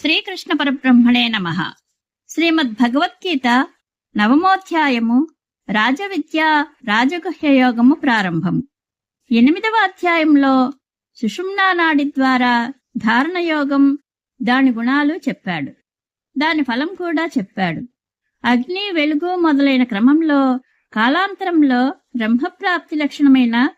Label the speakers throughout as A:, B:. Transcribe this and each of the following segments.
A: శ్రీకృష్ణ పరబ్రహ్మణే నమ. శ్రీమద్ భగవద్గీత నవమోధ్యాయము రాజవిద్య రాజగుహ్యయోగము ప్రారంభం. ఎనిమిదవ అధ్యాయంలో సుషుమ్నా నాడి ద్వారా ధారణ యోగం దాని గుణాలు చెప్పాడు. దాని ఫలం కూడా చెప్పాడు. అగ్ని వెలుగు మొదలైన క్రమంలో కాలాంతరంలో బ్రహ్మప్రాప్తి లక్షణమైన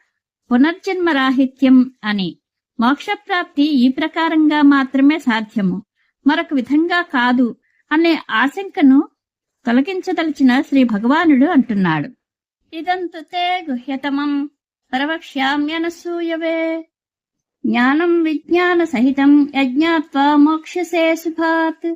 A: పునర్జన్మ రాహిత్యం అని మోక్షప్రాప్తి ఈ ప్రకారంగా మాత్రమే సాధ్యము. మరొక విధంగా కాదు అనే ఆశంకను తొలగించదలిచిన శ్రీ భగవానుడు అంటున్నాడు. ఇదంతు తే గుహ్యతమం పరవక్ష్యామ్యనసూయవే. జ్ఞానం విజ్ఞాన సహితం యజ్ఞాత్వ మోక్షసే శుభాత్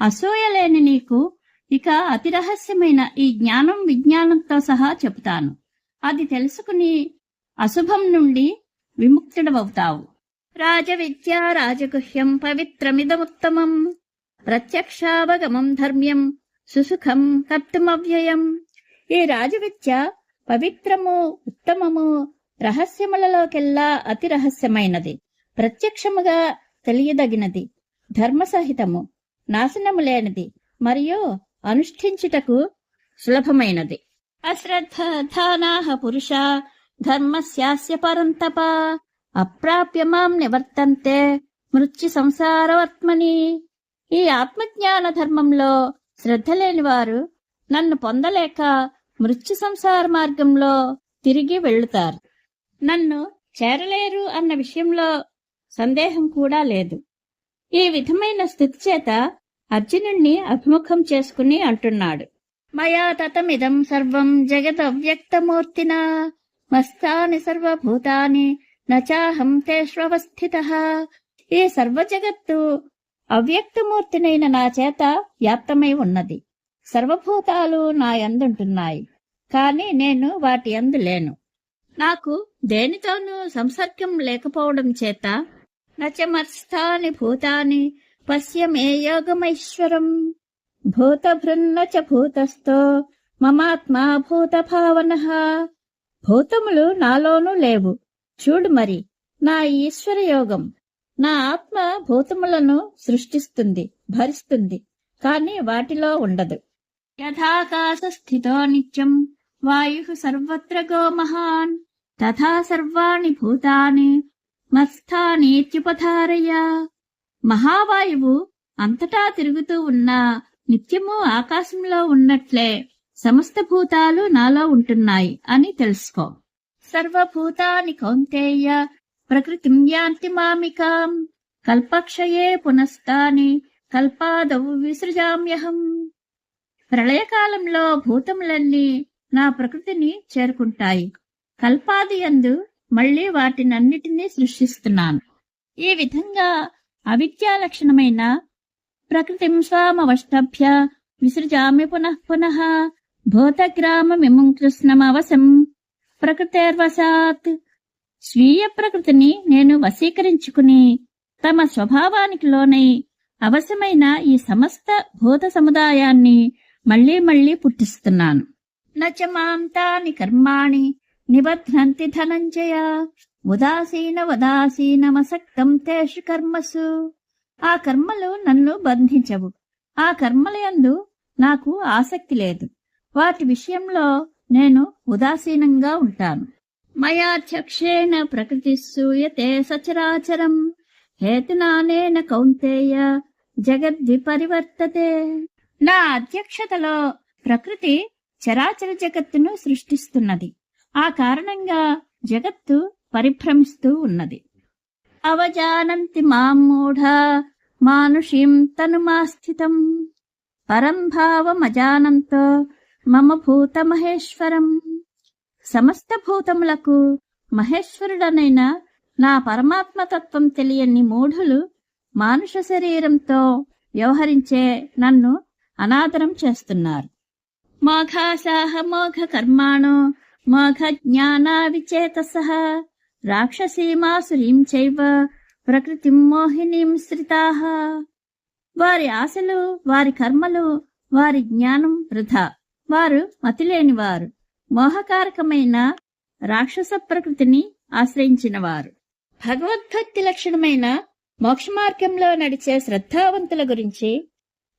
A: అసూయ లేని నీకు ఇక అతి రహస్యమైన ఈ జ్ఞానం విజ్ఞానంతో సహా చెబుతాను. అది తెలుసుకుని అశుభం నుండి విముక్తుడవవుతావు. రాజవిద్యా రాజగుహ్యం పవిత్రమిదముత్తమం. ప్రత్యక్షావగమం ధర్మ్యం సుసుఖం కర్తుమవ్యయం. ఈ రాజవిద్య పవిత్రము ఉత్తమము రహస్యములలోకెల్లా అతి రహస్యమైనది ప్రత్యక్షముగా తెలియదగినది. ధర్మసహితము నాశనము లేనిది మరియు అనుష్ఠించుటకు సులభమైనది. అశ్రద్ధానాహ పురుష ధర్మస్యాస్య పరంతప. అప్రాప్య మాం నివర్తంతే. మృత్యు సంసారవత్మని ఈ ఆత్మజ్ఞాన ధర్మంలో శ్రద్ధ లేని వారు నన్ను పొందలేక మృత్యు సంసార మార్గంలో తిరిగి వెళ్ళుతారు నన్ను చేరలేరు అన్న విషయంలో సందేహం కూడా లేదు. ఈ విధమైన స్థితి చేత అర్జునుణ్ణి అభిముఖం చేసుకుని అంటున్నాడు. మయా తతమిదం సర్వం జగదవ్యక్తమూర్తిన. మస్తాని సర్వభూతాని నచాహం తేష్వస్థిత ఈ సర్వజగత్తు అవ్యక్తమూర్తినైన నా చేత వ్యాప్తమై ఉన్నది. సర్వభూతాలు నా యందుంటున్నాయి. కాని నేను వాటి యందు లేను. నాకు దేనితోనూ సంసర్గం లేకపోవడం చేత నచమత్స్థాని భూతాని పశ్యమే యోగమైశ్వరం. భూతభృన్న చ భూతస్థో మమాత్మా భూత భావన భూతములు నాలోనూ లేవు. చూడు మరి నా ఈశ్వర యోగం నా ఆత్మ భూతములను సృష్టిస్తుంది భరిస్తుంది కాని వాటిలో ఉండదు. యథాకాశ స్థితో నిత్యం వాయు సర్వత్ర గో మహాన్ తథా సర్వాణి భూతాని మత్స్థానీత్యుపధారయ మహావాయువు అంతటా తిరుగుతూ ఉన్న నిత్యము ఆకాశంలో ఉన్నట్లే సమస్త భూతాలు నాలో ఉంటున్నాయి అని తెలుసుకో. సర్వభూతాని కౌంతేయ ప్రకృతిం యాంతి మామికాం కల్పక్షయే పునస్తాని కల్పాదవు విసృజామ్యహం ప్రళయకాలంలో భూతములన్నీ నా ప్రకృతిని చేరుకుంటాయి. కల్పాది యందు మళ్ళీ వాటినన్నిటినీ సృష్టిస్తున్నాను. ఈ విధంగా అవిద్యా లక్షణమైన ప్రకృతిం స్వామవష్టభ్య విసృజామి పునః పునః భూతగ్రామమిమం కృష్ణమవశం. ప్రకృతేర్వశాత్. స్వీయ ప్రకృతిని నేను వశీకరించుకుని తమ స్వభావానికి లోనై అవసరమైన ఈ సమస్త భూత సముదాయాన్ని మళ్ళీ మళ్ళీ పుట్టిస్తున్నాను. నచ తాని కర్మాణి నిబధ్నంతి ధనంజయ ఉదాసీన ఉదాసీనమసక్తం తేషు కర్మసు. ఆ కర్మలు నన్ను బంధించవు. ఆ కర్మలయందు నాకు ఆసక్తి లేదు. వాటి విషయంలో నేను ఉదాసీనంగా ఉంటాను. మయాధ్యక్షేణ ప్రకృతి సూయతే సచరాచరం. హేతునానేన కౌంతేయ జగద్వి పరివర్తతే. నా అధ్యక్షతలో ప్రకృతి చరాచర జగత్తును సృష్టిస్తున్నది. ఆ కారణంగా జగత్తు పరిభ్రమిస్తూ ఉన్నది. అవజానంతి మామూఢ మానుషీం తనుమాస్థితం. పరం భావమజానంతో మమ భూత మహేశ్వరం సమస్త భూతములకు మహేశ్వరుడనైన నా పరమాత్మతత్వం తెలియని మూఢులు మానుష శరీరంతో వ్యవహరించే నన్ను అనాదరం చేస్తున్నారు. మోఘాసాహ మోఘ కర్మాణో మోఘ జ్ఞానా విచేతస రాక్షసీమాసురీం చైవ ప్రకృతి మోహినీం శ్రితా. వారి ఆశలు వారి కర్మలు వారి జ్ఞానం వృధా. వారు మతిలేనివారు. మోహకారకమైన రాక్షస ప్రకృతిని ఆశ్రయించినవారు. భగవద్భక్తి లక్షణమైన మోక్ష మార్గంలో నడిచే శ్రద్ధావంతుల గురించి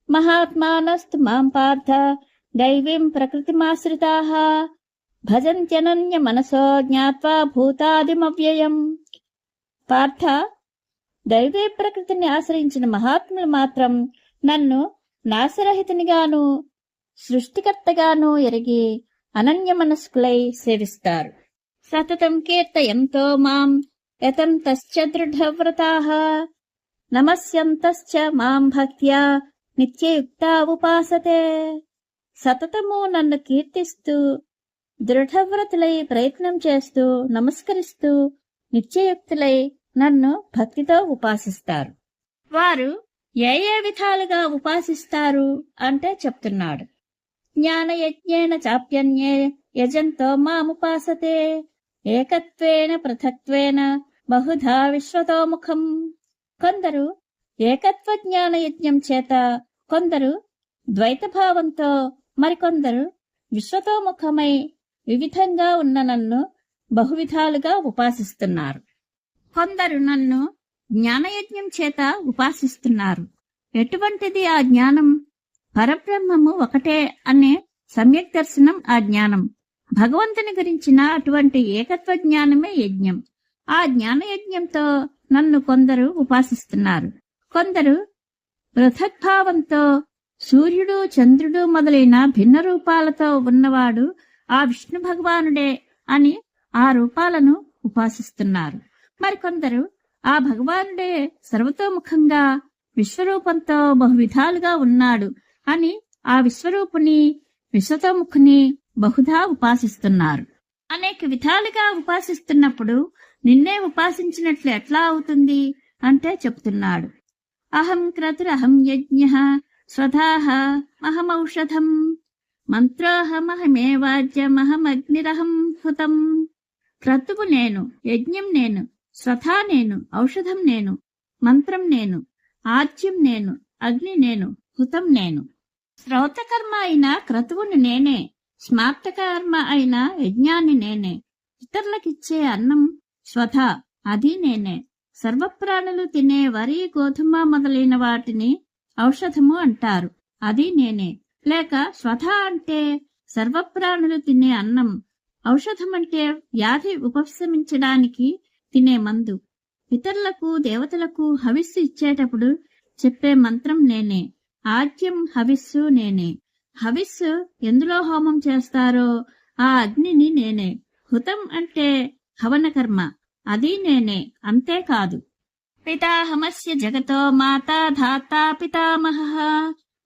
A: మహాత్మానస్తు మాం పార్థ దైవీం ప్రకృతిమాశ్రితా. భజంత్యనన్య మనసో జ్ఞాత్వా భూతాదిమవ్యయం. పార్థ దైవీ ప్రకృతిని ఆశ్రయించిన మహాత్ములు మాత్రం నన్ను నాశరహితునిగాను సృష్టికర్తగాను ఎరిగి అనన్య మనస్కులై సేవిస్తారు. సతతం కీర్తయంతో మాం యతంతశ్చ దృఢవ్రతాః. నమస్యంతశ్చ మాం భక్త్యా నిత్యయుక్తా ఉపాసతే. సతతము నన్ను కీర్తిస్తూ దృఢవ్రతులై ప్రయత్నం చేస్తూ నమస్కరిస్తూ నిత్యయుక్తులై నన్ను భక్తితో ఉపాసిస్తారు. వారు ఏ ఏ విధాలుగా ఉపాసిస్తారు అంటే చెప్తున్నాడు. జ్ఞానయజ్ఞేన చాప్యన్యే యజంతో మాముపాసతే. ఏకత్వేన పృథక్వేన బహుధా విశ్వతోముఖం. కొందరు ఏకత్వ జ్ఞాన యజ్ఞం చేత కొందరు ద్వైతభావంతో మరికొందరు విశ్వతోముఖమై వివిధంగా ఉన్న నన్ను బహువిధాలుగా ఉపాసిస్తున్నారు. కొందరు నన్ను జ్ఞానయజ్ఞం చేత ఉపాసిస్తున్నారు. ఎటువంటిది ఆ జ్ఞానం? పరబ్రహ్మము ఒకటే అనే సమ్యక్ దర్శనం ఆ జ్ఞానం. భగవంతుని గురించిన అటువంటి ఏకత్వ జ్ఞానమే యజ్ఞం. ఆ జ్ఞాన యజ్ఞంతో నన్ను కొందరు ఉపాసిస్తున్నారు. కొందరు పృథక్భావంతో సూర్యుడు చంద్రుడు మొదలైన భిన్న రూపాలతో ఉన్నవాడు ఆ విష్ణు భగవానుడే అని ఆ రూపాలను ఉపాసిస్తున్నారు. మరికొందరు ఆ భగవానుడే సర్వతోముఖంగా విశ్వరూపంతో బహువిధాలుగా ఉన్నాడు. అని ఆ విశ్వరూపుని విశ్వతముఖుని బహుధా ఉపాసిస్తున్నారు. అనేక విధాలుగా ఉపాసిస్తున్నప్పుడు నిన్నే ఉపాసించినట్లు ఎట్లా అవుతుంది అంటే చెప్తున్నాడు. అహం క్రతురహం యజ్ఞ స్వధాహ మహమౌషధం మంత్రోహమహమేవాజ్యమహమగ్నిరహం హుతం. క్రతువు నేను యజ్ఞం నేను స్వథా నేను ఔషధం నేను మంత్రం నేను ఆజ్యం నేను అగ్ని నేను హుతం నేను. శ్రౌతకర్మ అయిన క్రతువుని నేనే స్మార్తకర్మ అయిన యజ్ఞాన్ని నేనే. ఇతరులకిచ్చే అన్నం స్వథ అది నేనే. సర్వప్రాణులు తినే వరి గోధుమ మొదలైన వాటిని ఔషధము అంటారు అది నేనే. లేక స్వథ అంటే సర్వప్రాణులు తినే అన్నం ఔషధం అంటే వ్యాధి ఉపశమించడానికి తినే మందు. ఇతరులకు దేవతలకు హవిస్సు ఇచ్చేటప్పుడు చెప్పే మంత్రం నేనే. ఆద్యం హవిస్సు నేనే. హవిస్సు ఎందులో హోమం చేస్తారో ఆ అగ్నిని నేనే. హుతం అంటే హవన కర్మ. అది నేనే అంతేకాదు పితాహమస్య జగతో మాతా ధాతా పితామహ.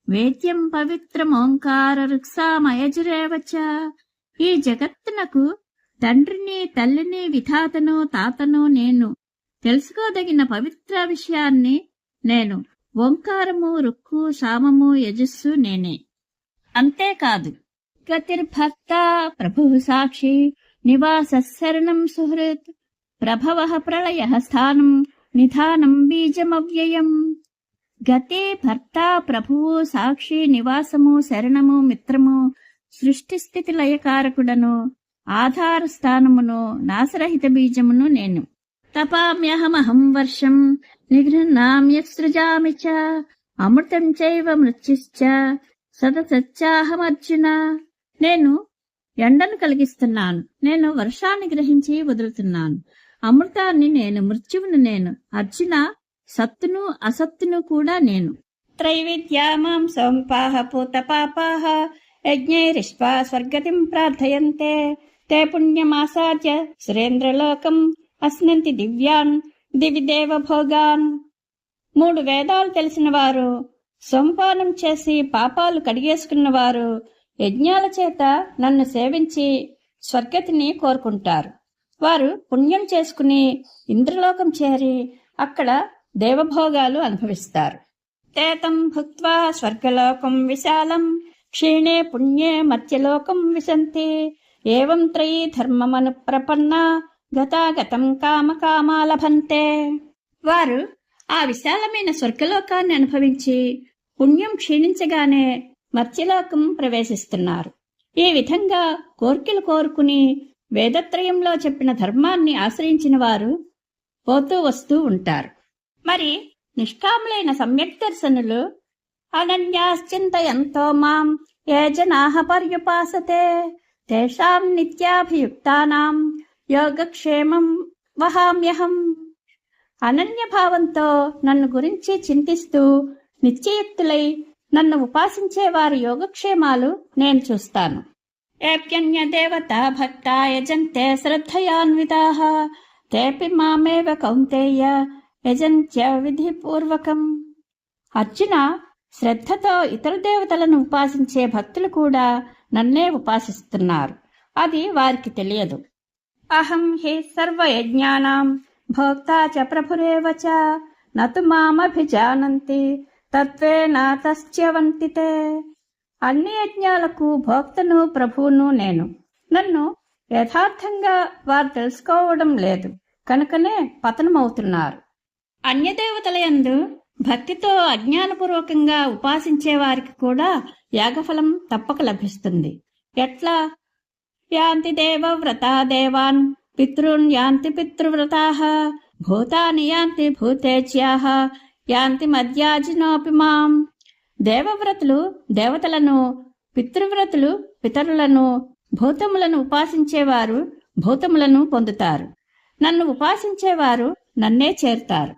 A: వేద్యం పవిత్రమోంకార రుక్సామయజురేవచ ఈ జగత్తునకు తండ్రిని తల్లిని విధాతను తాతను నేను. తెలుసుకోదగిన పవిత్ర విషయాన్ని నేను. ఓంకారము రుక్కు సామము యజస్సు నేనే. అంతేకాదు గతిర్భక్త ప్రభు సాక్షి నివాస శరణం సుహృత్ ప్రభవ ప్రళయ స్థానం నిధానం బీజమవ్యయం. గతే భర్త ప్రభువు సాక్షి నివాసము శరణము మిత్రము సృష్టి స్థితి లయకారకుడను ఆధార స్థానమును నాశరహిత బీజమును నేను. తపామ్యహమహం వర్షం నిగృహ్ణామ్యసృజామి చ అమృతం చైవ మృత్యుశ్చ సదసత్యాహమర్జున నేను ఎండను కలిగిస్తున్నాను. నేను వర్షాన్ని గ్రహించి వదులుతున్నాను. అమృతాన్ని నేను మృత్యువును నేను అర్జున సత్తును అసత్తును కూడా నేను. త్రైవిద్యామాం సోంపాహ పూత పాపాహ యజ్ఞైరిష్వా స్వర్గతిం ప్రార్థయంతే. తే పుణ్యమాసాద్య సురేంద్రలోకం అస్నంతి దివ్యాన్ దివిదేవ భోగాన్. మూడు వేదాలు తెలిసిన వారు చేసి పాపాలు కడిగేసుకున్నవారు యజ్ఞాల చేత నన్ను సేవించి స్వర్గతిని కోరుకుంటారు. వారు పుణ్యం చేసుకుని ఇంద్రలోకం చేరి అక్కడ దేవభోగాలు అనుభవిస్తారు. తేతం భుక్వా స్వర్గలోకం విశాలం క్షీణే పుణ్యే మత్స్యలోకం విశంతి. ఏవం త్రయీ ధర్మమను ప్రపన్న గతాగతం కామకామాలభంతే. వారు ఆ విశాలమైన స్వర్గలోకాన్ని అనుభవించి పుణ్యం క్షీణించగానే మత్స్యలోకం ప్రవేశిస్తున్నారు. ఈ విధంగా కోర్కెలు కోరుకుని వేదత్రయంలో చెప్పిన ధర్మాన్ని ఆశ్రయించిన వారు పోతూ వస్తూ ఉంటారు. మరి నిష్కాములైన సమ్యక్ దర్శనులు అనన్యాశ్చింతయంతో మాం ఏ జనాః పర్యుపాసతే తేషాం నిత్యాభియుక్తానాం యోగక్షేమం వహామ్యహం. అనన్య భావంతో నన్ను గురించి చింతిస్తూ నిత్యయుక్తులై నన్ను ఉపాసించే వారి యోగక్షేమాలు నేను చూస్తాను. ఏప్యన్య దేవత భక్త యజంతే శ్రద్ధయాన్వితా. తేపి మామేవ కౌంతేయ యజంత్య విధిపూర్వకం. అర్జున శ్రద్ధతో ఇతర దేవతలను ఉపాసించే భక్తులు కూడా నన్నే ఉపాసిస్తున్నారు. అది వారికి తెలియదు. అహం హి సర్వయజ్ఞానాం భోక్తా చ ప్రభురేవ చ. నతు మామభిజానంతి తత్వే తస్యవంతి తే. అన్ని యజ్ఞాలకు భోక్తను ప్రభువును నేను. నన్ను యథార్థంగా వారు తెలుసుకోవడం లేదు. కనుకనే పతనమవుతున్నారు. అన్యదేవతలయందు భక్తితో అజ్ఞానపూర్వకంగా ఉపాసించే వారికి కూడా యాగఫలం తప్పక లభిస్తుంది. ఎట్లా? యాంతి దేవవ్రత దేవాన్ పితృన్ యాంతి పితృవ్రతాః భూతాని యాంతి భూతేజ్యాః యాంతి మధ్యాజినోపి మాం. దేవవ్రతులు దేవతలను పితృవ్రతులు పితరులను భూతములను ఉపాసించేవారు భూతములను పొందుతారు. నన్ను ఉపాసించేవారు నన్నే చేరుతారు.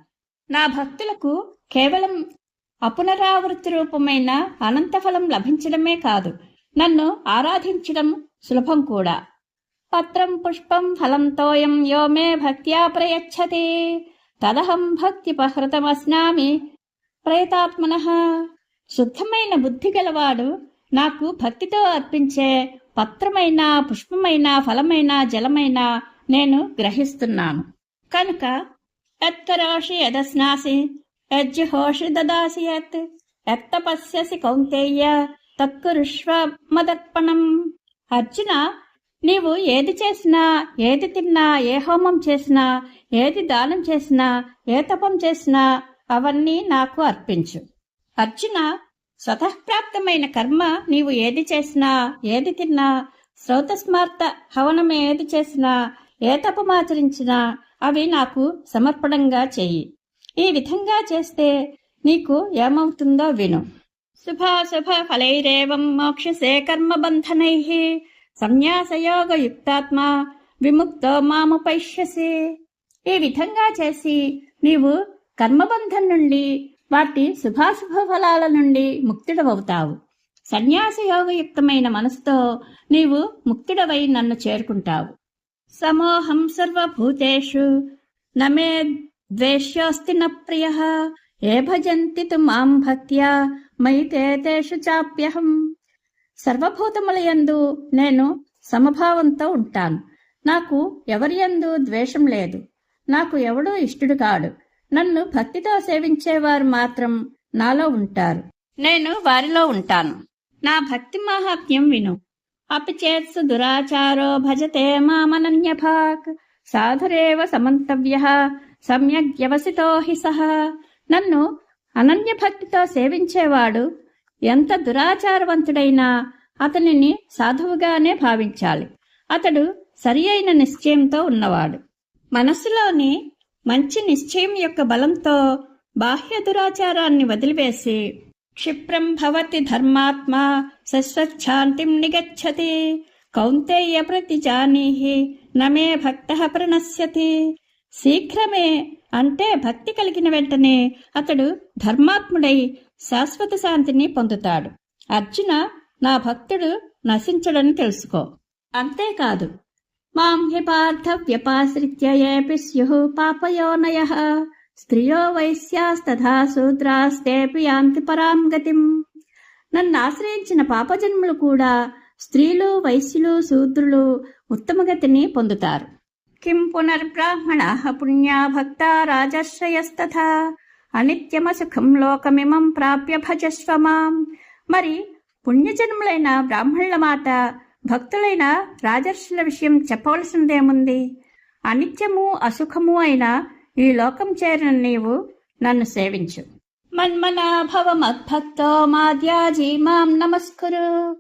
A: నా భక్తులకు కేవలం అపునరావృత్తి రూపమైన అనంతఫలం లభించడమే కాదు. నన్ను ఆరాధించడం సులభం కూడా. పత్రం పుష్పం ఫలంతోయం యో మే భక్త్యా ప్రయచ్చతి. తదహం భక్తిపహృతమస్నామి ప్రయతాత్మన శుద్ధమైన బుద్ధి గలవాడు నాకు భక్తితో అర్పించే పత్రమైన పుష్పమైన ఫలమైన జలమైన నేను గ్రహిస్తున్నాను. కనుక ఎత్కరోషి యదస్నాసి యజ్జుహోషి దదాసి యత్ ఎత్తపస్యసి కౌంతేయ తత్కురుష్వ మదర్పణం. అర్జున నీవు ఏది చేసినా ఏది తిన్నా ఏ హోమం చేసినా ఏది దానం చేసినా ఏ తపం చేసినా అవన్నీ నాకు అర్పించు. అర్జున స్వతఃప్రాప్తమైన కర్మ నీవు ఏది చేసినా ఏది తిన్నా శ్రౌతస్మార్త హవనం ఏది చేసినా ఏ తపమాచరించినా అవి నాకు సమర్పణంగా చేయి. ఈ విధంగా చేస్తే నీకు ఏమవుతుందో విను. శుభాశుభ ఫలైరేవం మోక్షసే కర్మబంధనై. సంన్యాసయోగయుక్తాత్మ విముక్తో మాముపైష్యసి. ఈ విధంగా చేసి నీవు కర్మబంధం నుండి వాటి శుభాశుభ ఫలాల నుండి ముక్తుడవవుతావు. సన్యాసయోగయుక్తమైన మనసుతో నీవు ముక్తుడవై నన్ను చేరుకుంటావు. సమోహం సర్వభూతేషు నమే ద్వేష్యోస్తి న ప్రియ. ఏ భజంతి తు మాం భక్త్యా. మయి చాప్యహం. సర్వభూతములయందు నేను సమభావంతో ఉంటాను. నాకు ఎవరి యందు ద్వేషం లేదు. నాకు ఎవడూ ఇష్టుడు కాడు నన్ను భక్తితో సేవించేవారు మాత్రం నాలో ఉంటారు. నేను వారిలో ఉంటాను. నా భక్తి మాహాత్మ్యం విను. అపిచేత్సు దురాచారో భజతే మామనన్యభాక్. సాధురేవ సమంతవ్య. సమ్యక్ వ్యవసితో హి సహ. నన్ను అనన్య భక్తితో సేవించేవాడు ఎంత దురాచారవంతుడైనా అతనిని సాధువుగానే భావించాలి. అతడు సరి అయిన నిశ్చయంతో ఉన్నవాడు. మనస్సులోని మంచి నిశ్చయం యొక్క బలంతో బాహ్య దురాచారాన్ని వదిలివేసి క్షిప్రం భవతి ధర్మాత్మ సస్వచ్ఛాంతిం నిగచ్చతి కౌంతేయ ప్రతిజానీహి నమే భక్త ప్రణశ్యతి. శీఘ్రమే అంటే భక్తి కలిగిన వెంటనే అతడు ధర్మాత్ముడై శాశ్వత శాంతిని పొందుతాడు. అర్జున నా భక్తుడు నశించడని తెలుసుకో. అంతేకాదు మాం హి పార్థ వ్యపాశ్రిత్య ఏపి స్యుః పాపయోనయ స్త్రియో వైశ్యాస్తథా శూద్రాస్తేపి యాంతి పరాం గతిం. నన్ను ఆశ్రయించిన పాపజన్ములు కూడా స్త్రీలు వైశ్యులు శూద్రులు ఉత్తమగతిని పొందుతారు. కిం పునర్బ్రాహ్మణ పుణ్యా భక్తా రాజర్షయస్తథా అనిత్యమసుఖం లోకమిమం ప్రాప్య భజస్వ మాం మరి పుణ్యజన్ములైన బ్రాహ్మణుల మాత భక్తులైన రాజర్షుల విషయం చెప్పవలసిందేముంది అనిత్యము అసుఖము అయిన ఈ లోకం చేరిన నీవు నన్ను సేవించు। మన్మనాభవ మద్భక్తో మాద్యాజీ మాం నమస్కురు।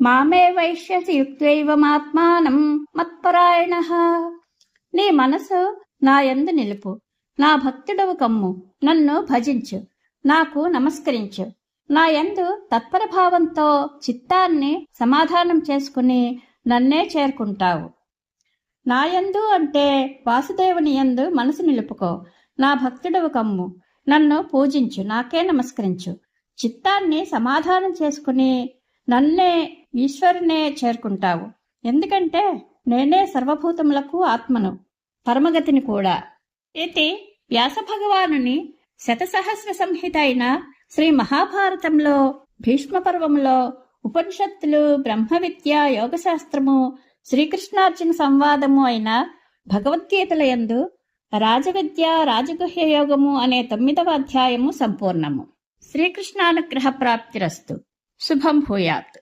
A: మామే వైశ్యసి యుక్తైవమాత్మానం మత్పరాయణ। నీ మనసు నా యందు నిలుపు. నా భక్తుడవు కమ్ము. నన్ను భజించు. నాకు నమస్కరించు. నా యందు తత్పరభావంతో చిత్తాన్ని సమాధానం చేసుకుని నన్నే చేరుకుంటావు. నాయందు అంటే వాసుదేవుని యందు మనసు నిలుపుకో. నా భక్తుడవు కమ్ము. నన్ను పూజించు. నాకే నమస్కరించు. చిత్తాన్ని సమాధానం చేసుకుని నన్నే ఈశ్వరునే చేరుకుంటావు. ఎందుకంటే నేనే సర్వభూతములకు ఆత్మను. పరమగతిని కూడా. అయితే వ్యాస భగవానుని శతసహస్ర సంహిత అయిన శ్రీ మహాభారతంలో భీష్మపర్వములో ఉపనిషత్తులు బ్రహ్మ విద్య యోగశాస్త్రము శ్రీకృష్ణార్జున సంవాదము అయిన భగవద్గీతల యందు రాజవిద్య రాజగుహ్య యోగము అనే తొమ్మిదవ అధ్యాయము సంపూర్ణము. శ్రీకృష్ణానుగ్రహ ప్రాప్తిరస్తు శుభం భూయాత్.